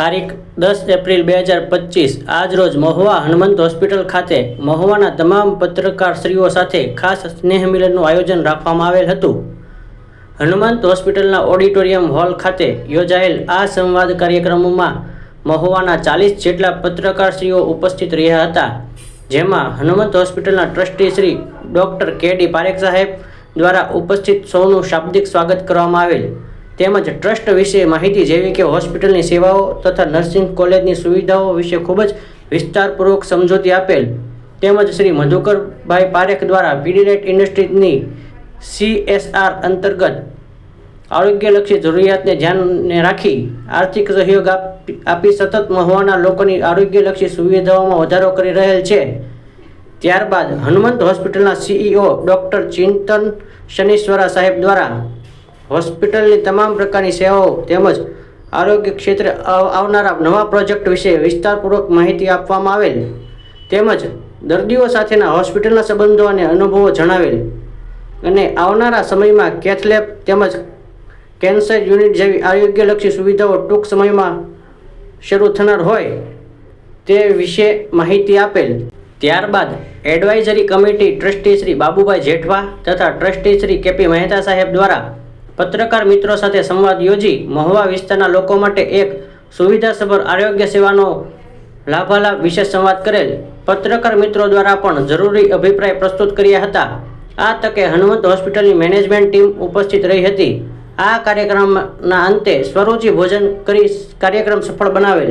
તારીખ દસ એપ્રિલ બે હજાર પચીસ. આજરોજ મહુવા હનુમંત હોસ્પિટલ ખાતે મહુવાના તમામ પત્રકારશ્રીઓ સાથે ખાસ સ્નેહ મિલનનું આયોજન રાખવામાં આવેલ હતું. હનુમંત હોસ્પિટલના ઓડિટોરિયમ હોલ ખાતે યોજાયેલ આ સંવાદ કાર્યક્રમમાં મહુવાના ચાલીસ જેટલા પત્રકારશ્રીઓ ઉપસ્થિત રહ્યા હતા, જેમાં હનુમંત હોસ્પિટલના trustee Shri doctor K D Parekh સાહેબ દ્વારા ઉપસ્થિત સૌનું શાબ્દિક સ્વાગત કરવામાં આવેલ. તેમજ ટ્રસ્ટ વિશે માહિતી જેવી કે હોસ્પિટલની સેવાઓ તથા નર્સિંગ કોલેજની સુવિધાઓ વિશે ખૂબ જ વિસ્તારપૂર્વક સમજૂતી આપેલ તેમજ શ્રી મધુકરભાઈ પારેખ દ્વારા પીડીનેટ ઇન્ડસ્ટ્રીઝની સીએસઆર અંતર્ગત આરોગ્યલક્ષી જરૂરિયાતને ધ્યાનને રાખી આર્થિક સહયોગ આપ- આપી સતત મહુવાના લોકોની આરોગ્યલક્ષી સુવિધાઓમાં વધારો કરી રહેલ છે. ત્યારબાદ હનુમંત હોસ્પિટલના સીઈઓ ડૉક્ટર ચિંતન શનીશ્વરા સાહેબ દ્વારા હોસ્પિટલની તમામ પ્રકારની સેવાઓ તેમજ આરોગ્ય ક્ષેત્રે આવનારા નવા પ્રોજેક્ટ વિશે વિસ્તારપૂર્વક માહિતી આપવામાં આવેલ. તેમજ દર્દીઓ સાથેના હોસ્પિટલના સંબંધો અને અનુભવો જણાવેલ. અને આવનારા સમયમાં કેથલેબ તેમજ કેન્સર યુનિટ જેવી આરોગ્યલક્ષી સુવિધાઓ ટૂંક સમયમાં શરૂ થનાર હોય તે વિશે માહિતી આપેલ. ત્યારબાદ advisory committee trustee Shri Babubhai Jethwa તથા ટ્રસ્ટી શ્રી કેપી મહેતા સાહેબ દ્વારા પત્રકાર મિત્રો સાથે સંવાદ યોજી મહુવા વિસ્તારના લોકો માટે એક સુવિધાસભર આરોગ્ય સેવાનો લાભાલાભ વિશે સંવાદ કરેલ પત્રકાર મિત્રો દ્વારા પણ જરૂરી અભિપ્રાય પ્રસ્તુત કર્યા હતા. આ તકે હનુમંત હોસ્પિટલની મેનેજમેન્ટ ટીમ ઉપસ્થિત રહી હતી. આ કાર્યક્રમના અંતે સ્વરૂચિ ભોજન કરી કાર્યક્રમ સફળ બનાવેલ.